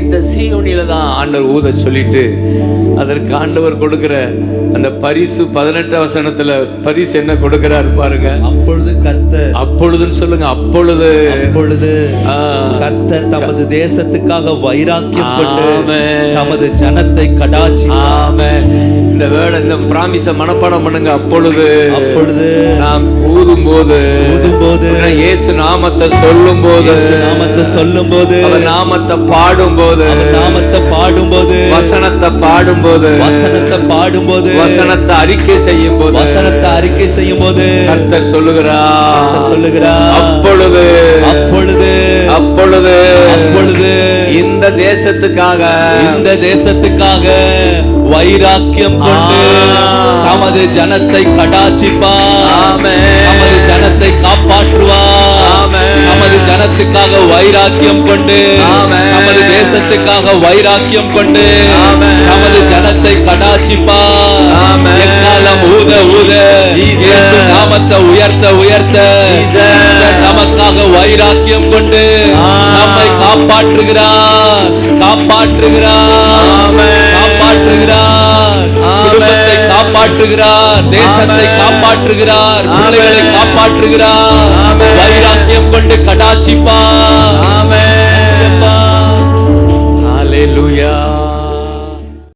இந்த சீயோனில தான் ஆண்டவர் ஊத சொல்லிட்டு அதற்கு ஆண்டவர் கொடுக்கிற அந்த பரிசு பதினெட்டாம் வசனத்துல பரிசு என்ன கொடுக்கிறார் பாருங்க. அப்பொழுது கர்த்தர் அப்பொழுதுன்னு சொல்லுங்க அப்பொழுது. அப்பொழுது கர்த்தர் தமது தேசத்துக்காக வைராக்கியம் கொண்டு. தமது ஜனத்தை கடாச்சி. இந்த வேர்டை இந்த பிராமிச மனப்பாடம் பண்ணுங்க அப்பொழுது. அப்பொழுது நாம் ஊதும் போது ஊதும்போது இயேசு நாமத்தை சொல்லும் போது நாமத்தை சொல்லும் போது நாமத்தை பாடும் போது நாமத்தை பாடும்போது வசனத்தை பாடும் போது வசனத்தை பாடும்போது வசனத்தை அறிக்கை செய்யும் போது வசனத்தை அறிக்கை செய்யும் போது கர்த்தர் சொல்லுகிறார் சொல்லுகிறார் அப்பொழுது அப்பொழுது அப்பொழுது அப்பொழுது இந்த தேசத்துக்காக இந்த தேசத்துக்காக வைராக்கியம் கொண்டு. தமது ஜனத்தை கடாச்சிப்பார் ஆமென். தமது ஜனத்தை காப்பாற்றுவார் ஜனத்துக்காக வைராக்கியம் கொண்டு. நமது தேசத்துக்காக வைராக்கியம் கொண்டு. நமது ஜனத்தை. எக்காலம் ஊத ஊத நாமத்தை உயர்த்த உயர்த்த நமக்காக வைராக்கியம் கொண்டு. நம்மை காப்பாற்றுகிறார் காப்பாற்றுகிறார். காப்பாற்றுகிறார். குடும்பத்தை காப்பாற்றுகிறார் தேசத்தை. காப்பாற்றுகிறார். பிள்ளைகளை காப்பாற்றுகிறார் கொண்டு கடாட்சிப்பா.